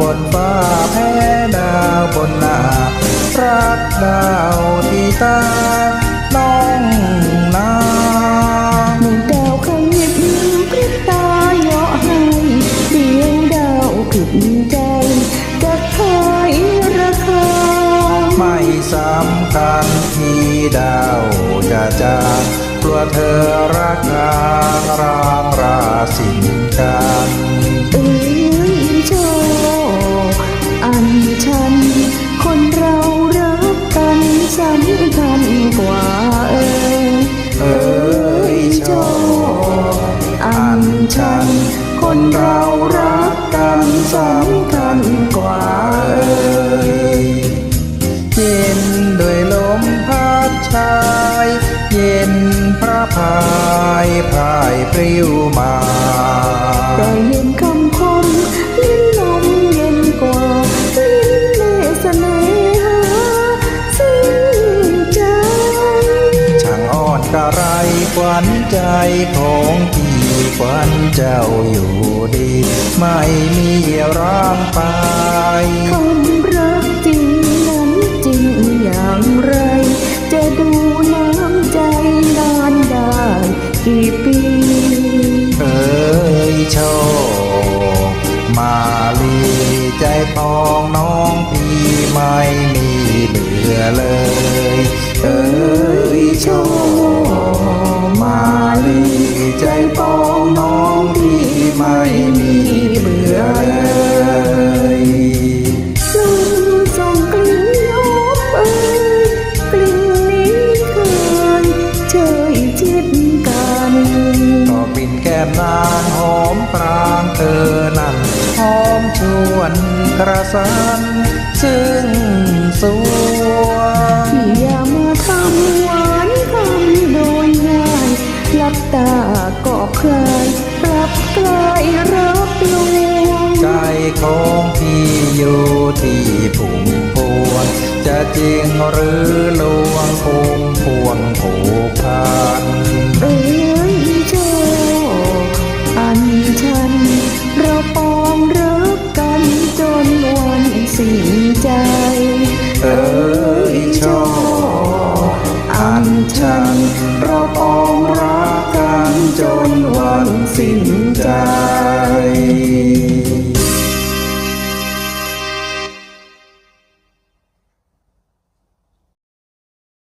บนฟ้าแพ้ดาวบนหน้ารักดาวที่ตาน้องนาหนึ่งดาวขยิบพริบตาเหยาะให้เดียวดาวผิดใจจะขายราคาไม่สำคัญที่ดาวจะจางกลัวเธอรักงานรางราสินกัน สำคัญกว่าเย็นด้วยลมพัดชายเย็นพระพายพายปลิวมาแต่เย็นคำคมลิ้นลมเย็นกว่าลิ้นเนสเนหาสิ้นใจช่างอ่อนกะไรขวัญใจของพี่ขวัญเจ้าอยู่ดี ไม่มีร่างไปคำรักจริงนั้นจริงอย่างไร จะดูน้ำใจนานได้กี่ปีเอ้ยโชคมาลีใจปองน้องพี่ไม่มีเหลือเลย เอ้ยโช กลิ่นแก้มนางหอมปรางเธอนั้นหอมชวนกระสันซึ่งสวงที่อย่ามาทำหวานคำโดยง่ายหลับตาก็คลายปรับกลายรับลวงใจของพี่อยู่ที่ผุ่มพวงจะจริงหรือลวงพุ่มพวงผูกพัน น